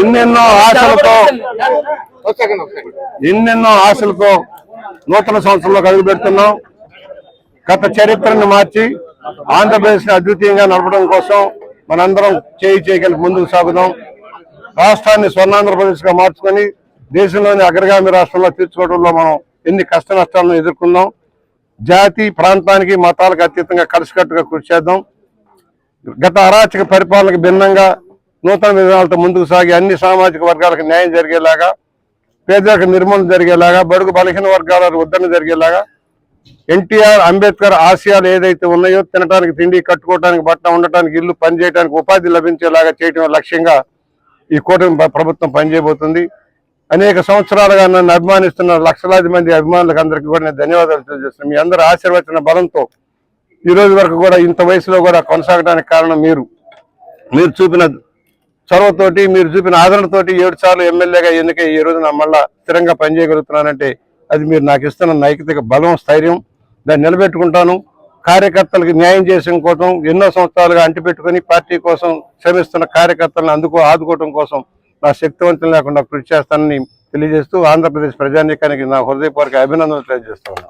ఎన్నెన్నో ఆశలతో ఎన్నెన్నో ఆశలతో నూతన సంవత్సరంలోకి అడుగు పెడుతున్నాం. గత చరిత్రను మార్చి ఆంధ్రప్రదేశ్ అద్వితీయంగా నడపడం కోసం మనందరం చేయి చేయగలి ముందుకు సాగుదాం. రాష్ట్రాన్ని స్వర్ణాంధ్రప్రదేశ్గా మార్చుకొని దేశంలోని అగ్రగామి రాష్ట్రంలో తీర్చుకోవడంలో మనం ఎన్ని కష్ట నష్టాలను ఎదుర్కొన్నాం. జాతి ప్రాంతానికి మతాలకు అతీతంగా కలిసికట్టుగా కృషి చేద్దాం. గత అరాచక పరిపాలనకు భిన్నంగా నూతన విధానాలతో ముందుకు సాగి అన్ని సామాజిక వర్గాలకు న్యాయం జరిగేలాగా పేదలకు నిర్మూలన జరిగేలాగా బడుగు బలహీన వర్గాల ఉద్ధరణ జరిగేలాగా ఎన్టీఆర్ అంబేద్కర్ ఆశయాలు ఏదైతే ఉన్నాయో తినడానికి తిండి కట్టుకోవడానికి బట్ట ఉండటానికి ఇల్లు పనిచేయడానికి ఉపాధి లభించేలాగా చేయడం లక్ష్యంగా ఈ కూటమి ప్రభుత్వం పనిచేయబోతుంది. అనేక సంవత్సరాలుగా నన్ను అభిమానిస్తున్న లక్షలాది మంది అభిమానులకు అందరికీ కూడా నేను ధన్యవాదాలు తెలియజేస్తున్నాను. మీ అందరూ ఆశీర్వచన బలంతో ఈ రోజు వరకు కూడా ఇంత వయసులో కూడా కొనసాగడానికి కారణం మీరు. మీరు చూపిన చొరవతోటి మీరు చూపిన ఆదరణతోటి ఏడు సార్లు ఎమ్మెల్యేగా ఎన్నికై ఈ రోజు నా మళ్ళా స్థిరంగా పనిచేయగలుగుతున్నానంటే అది మీరు నాకు ఇస్తున్న నైతిక బలం స్థైర్యం దాన్ని నిలబెట్టుకుంటాను. కార్యకర్తలకు న్యాయం చేసిన కోసం ఎన్నో సంవత్సరాలుగా అంటిపెట్టుకుని పార్టీ కోసం శ్రమిస్తున్న కార్యకర్తలను అందుకు ఆదుకోవడం కోసం నా శక్తివంతం లేకుండా కృషి చేస్తానని తెలియజేస్తూ ఆంధ్రప్రదేశ్ ప్రజానీకానికి నా హృదయపూర్వక అభినందనలు తెలియజేస్తున్నాను